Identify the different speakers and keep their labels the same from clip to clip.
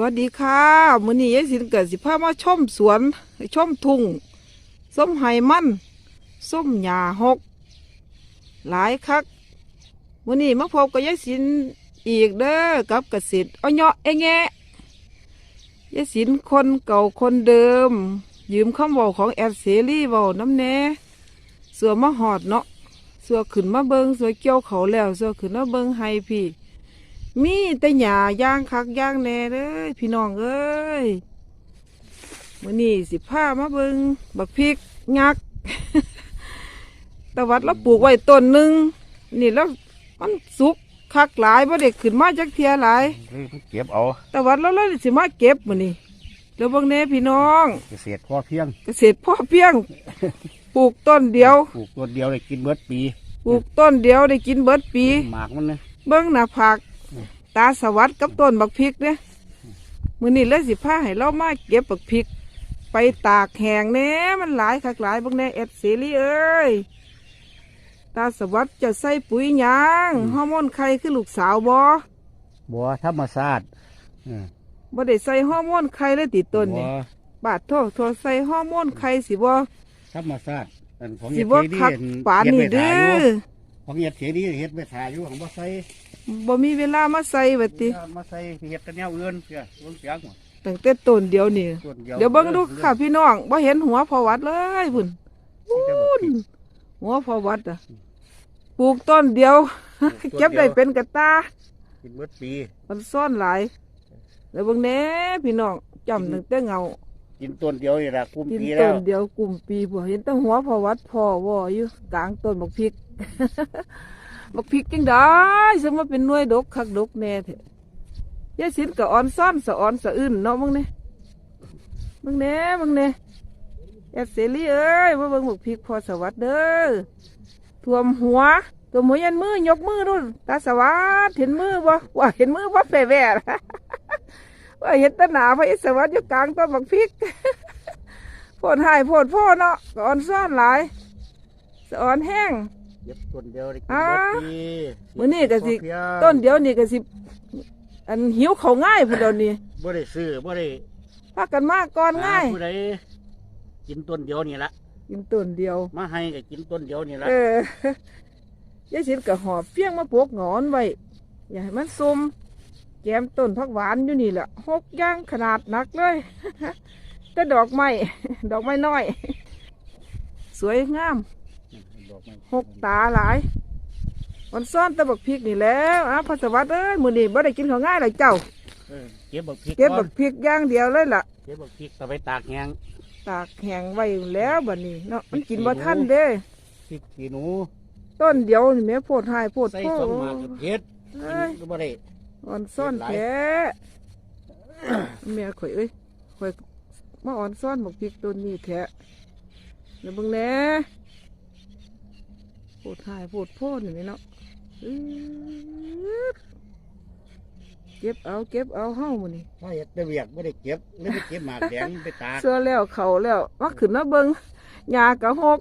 Speaker 1: วัสดีค่ะมื้อนี้ยายสินเกิดสิพามาชมสวนชมทุ่งส้มไห้มันส้มหญ้าหก หลายคักมื้อนี้มาพบกับยายสินอีกเด้อกับเกษตรอ้อยเงเอแงะยายสินคนเก่าคนเดิม ยืมคำเว้าของแอดเสรีเว้าน้ำแน่สัวมาหอดเนาะสัวขึ้นมาเบิงสัวเกี่ยวเขาแล้วสัวขึ้นมาเบิงให้พี่ มีแต่หญ้าย่างคักย่างแหน่เลยพี่น้องเอ้ยมื้อนี้สิพามาเบิงบักพริกยักษ์ตะวัดเราปลูกไว้ต้นหนึ่งนี่แล้วมันสุกคักหลายบ่ได้ขึ้นมาจากเทียหลาย
Speaker 2: เลยเก็บเอา
Speaker 1: ตะวัดเราเลยสิมาเก็บมื้อนี้แล้วเบิ่งแหน่พี่น้อง
Speaker 2: เกษตรพอเพียง
Speaker 1: เกษตรพ่อเพียงปลูกต้นเดียว
Speaker 2: ปลูกตัวเดียวได้กินเบิดปี
Speaker 1: ปลูกต้นเดียวได้กินเบิดปี
Speaker 2: หมากมันนะ
Speaker 1: เบิ้งหน้าผาก ตาสวัสดกับต้นบักพริกเนี่ยมื้อนี้เลยสิพาให้เรามาเก็บบักพริก ไปตากแห้งแหน่มันหลายคักหลายเบิ่งแหน่เอ็ดเสรีเอ้ยตาสวัสดจะใส่ปุ๋ยหยังฮอร์โมนไข่คือลูกสาวบ่
Speaker 2: บัวธรรมศาสตร์เออ
Speaker 1: บ่ได้ใส่ฮอร์โมนไข่เลยติดต้น
Speaker 2: บั
Speaker 1: นี่
Speaker 2: ว
Speaker 1: บาดโทษโทษใส่ฮอร์โมนไข่สิบ่
Speaker 2: ธรรมศาสตร์อันของ
Speaker 1: สิ
Speaker 2: เฮ็ด
Speaker 1: บ่
Speaker 2: เสดี
Speaker 1: คักปานนี้เด้อ
Speaker 2: ของเฮ็ดเสดีเฮ็ดไปถ่ายอยู่ของบ่ใส่
Speaker 1: บ่มีเวลามาใส่บัดติ
Speaker 2: มาใส่เฮ็ดกันแนวอื่นเพื่อเบิ่งเสียง
Speaker 1: ตั้งแต่ต้นเดียวนี่
Speaker 2: ต้น
Speaker 1: เดี๋ยวเบิ่งดูค่ะพี่น้องบ่เห็นหัวพอวัดเลยพุ่น
Speaker 2: มีแต่บักพริก
Speaker 1: หัวพอวัดอะปลูกต้นเดียว เก็บได้เป็นกระตา
Speaker 2: กินเบิดปี
Speaker 1: มันซ่อนหลายแล้วเบางแหน่พี่น้องจำตั้งแต่เงา
Speaker 2: กินต้นเดียวนี่ล่ะกุม
Speaker 1: กิน
Speaker 2: ปี
Speaker 1: ต้
Speaker 2: แล้ว
Speaker 1: นเดียวกลุ่มปีบ่เห็นแตั้งหัวพอวัดพอวออยู่กลางต้นบักพริก บักพริกจังได้สมมาเป็นน่วยดกคักดกแน่เถอะยายสินก็อ่อนซ่อนสะอ่อนสะอื้นเนาะมึงเนี่ยมึงเน่มึงเน่แอดเสรีเอ้ยมาเบิ่งบักพริกพอสวัสดเด้อท่วมหัวท่วมหัวยันมือยกมือดูตาสวัสดเห็นมือบ่ว่าเห็นมือบ่แปรแหว่ว่าเห็นแตหนาพระอิศวรอยู่กลางต้นบักพริกโพดหายโพดพ่อเนาะสอนซ่อนหลายสอนแห้ง
Speaker 2: เก็บต้นเดียวได้กิน
Speaker 1: อ่า
Speaker 2: เบิดปี
Speaker 1: มื้อนี้ก็สิ
Speaker 2: พอเพียง
Speaker 1: ต้นเดียวนี่ก็สิ อันหิวเขาวง่ายพุ่นเดียวนี้
Speaker 2: บ่ได้ซื้อบ่ได้
Speaker 1: พากันมาก่อนง่าย
Speaker 2: หผู้ใดกินต้นเดียวนี่ละ
Speaker 1: กินต้นเดียว
Speaker 2: มาให้ก็กินต้นเดียวนี่ละ
Speaker 1: เออยายสินก็หอบเพียงมาปลูกหงอนไว้อย่าให้มันซุมแกมต้นผักหวานอยู่นี่แหละหกอย่างขนาดหนักเลย แต่ดอกไม้ ดอกไม้น้อย สวยงาม
Speaker 2: ดอกไม้
Speaker 1: หกตาหลายมันซ่อนแตะบักพริกนี่แหล้วอะพัสวัสดิ์เอ้ยมื้อนี้บ่ได้กินข้าวง่ายเลยเจ้า
Speaker 2: เออเก็บบักพริก
Speaker 1: เก็บ
Speaker 2: ก่
Speaker 1: บั
Speaker 2: อน
Speaker 1: กพริกอย่างเดียวเลยล่ะ
Speaker 2: เก็บบักพริกเอาไปตากแห้ง
Speaker 1: ตากแห้งไว้แล้วบัดนี้เนาะมันกินบ่ทันเด้
Speaker 2: พริกขี้หนู
Speaker 1: ต้นเดียวนี่แม่โพดหายโพด
Speaker 2: ใส่
Speaker 1: โพ
Speaker 2: สองหมากกับเผ็ด
Speaker 1: เอ้ย
Speaker 2: ก็บ่ได้
Speaker 1: อ่อนซ่อนแท้แม่ข่อยเอ้ยข่อยมาอ่อนซ่อนบักพริกต้นนี้แท้แล้วเบิ่งแหน่โพ ดหายโพดโพดนี่เนาะอื้อเก็บเอาเก็บเอาเฮามื้อนี้
Speaker 2: ถ้าเฮ็ดแต่เวียกบ่ได้เก็บเลยไปเก็บหมากแดงไปตาก
Speaker 1: เสื้อแล้วเขาแล้วมาขึ้นมาเบิงหญ้ากระหก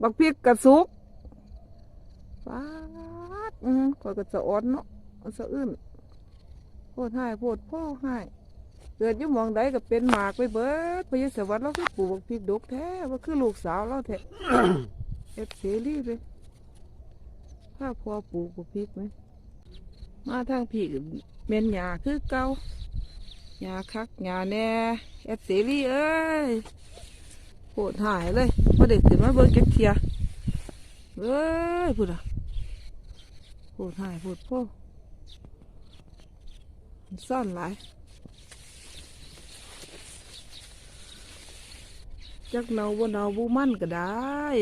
Speaker 1: บักพริกกระสุกฟาดอืมข่อยก็จะอ่อนเนาะสะอื้นโพดให้โพดพ่อให้เกิดยู่มองใดก็เป็นหมากไปเบิดพยาสวัสดิ์เราคือปลูกบักพริกดกแท้ว่าคือลูกสาวเราแท้เอ็ดเสรีไป ถ้าพอปลูกพริกไหมมาทางพี่เมนหญ้าคือเก่ายาคักยาแน่เอดเสรีเอ้ยโหดหายเลยมาเด็กขึ้นมาเบิ่งเก็บเทียเอ้ยพูดอะโหดหายโหดพ่อมันซ่อนหลายจักเนาบ่เนาบุมันก็ได้โอ้ย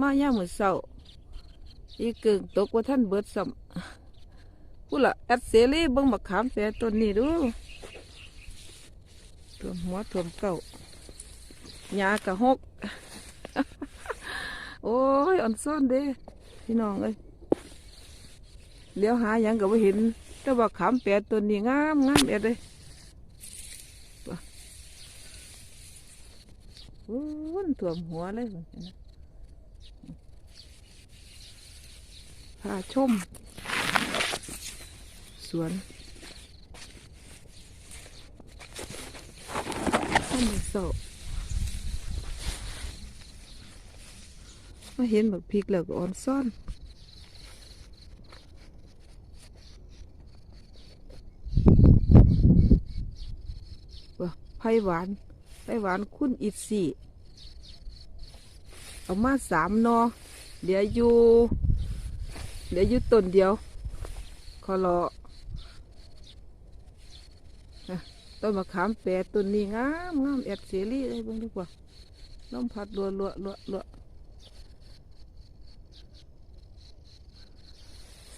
Speaker 1: มาย่ามือเศร้าอีกึ่งตกว่าท่านเบิดซ้ำพูดละแอดเสรีบิ่งบักขามแฝต้นนี้ดูถ่วมหัวถ่วมเก่าหญ้ากะหก โอ้ยอ่อนซ่อนเด้พี่น้องเอ้ยเดี๋ยวหายังก็บ่เห็น แต่ว่าขามแปดต้นนี้งามงามแอดเลยตัว โอ้ยถ่วมหัวเลยพุ่นะพาชม สวนท่านเศร้ามาเห็นบักพริกแล้วก็อ่อนซ่อนว่าไผ่หวาน ไผ่หวานคุณอิสี่เอามาสามนอเดี๋ยวอยู่ เดี๋ยวอยู่ต้นเดียวขอรอต้นมะขามแปรต้นนี้งามงามแอดเสรีเลยบิ่งดีกว่าลมพัดรัวรัวรัวรัว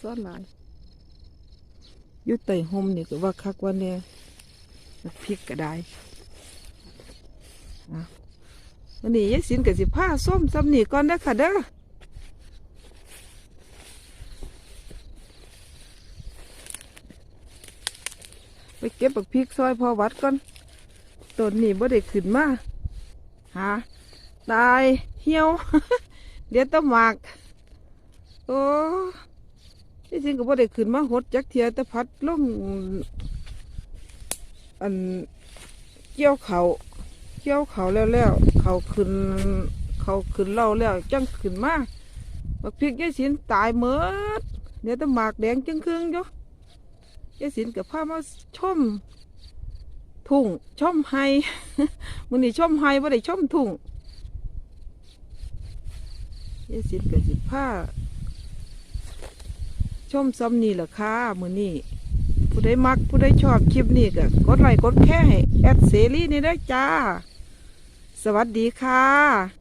Speaker 1: ซ่อนหลายอยู่ใต้ห่มนี่ก็ว่าคักว่าเนี่ยพริกก็ได้ อะวันนี้ยายสินกับสิผ้าส้มซ้ำนีก่อนนะค่ะเด้อไปเก็บบักพริกซอยพอวัดก่อนต้นนี้บ่ได้ขึ้นมาหาตายเหี่ยว เดี๋ยวต้องหมาก โอ้ยายสินก็บ่ได้ขึ้นมาหดจักเทียต่พัดลงอันเกี่ยวเขา เกี่ยวเขาแล้วแล้วเขาขึ้นเขาขึ้นเล่าแล้วจังขึ้นมาบักพริกยายสินตายเมดเดี๋ยวแตหมากแดงจึงครึ่งอยู่ยายสินกับผ้ามาชมทุ่งชมไฮมันนี่ชมไฮว่าได้ชมทุ่งยายสินกับสิผ้าชมซ้ำนี่แหละค่ะมือนี่ผู้ใดมักผู้ใดชอบคลิปนี้ก็กดไลค์กดแค่ให้แอดเสรีนี่ได้จ้า สวัสดีค่ะ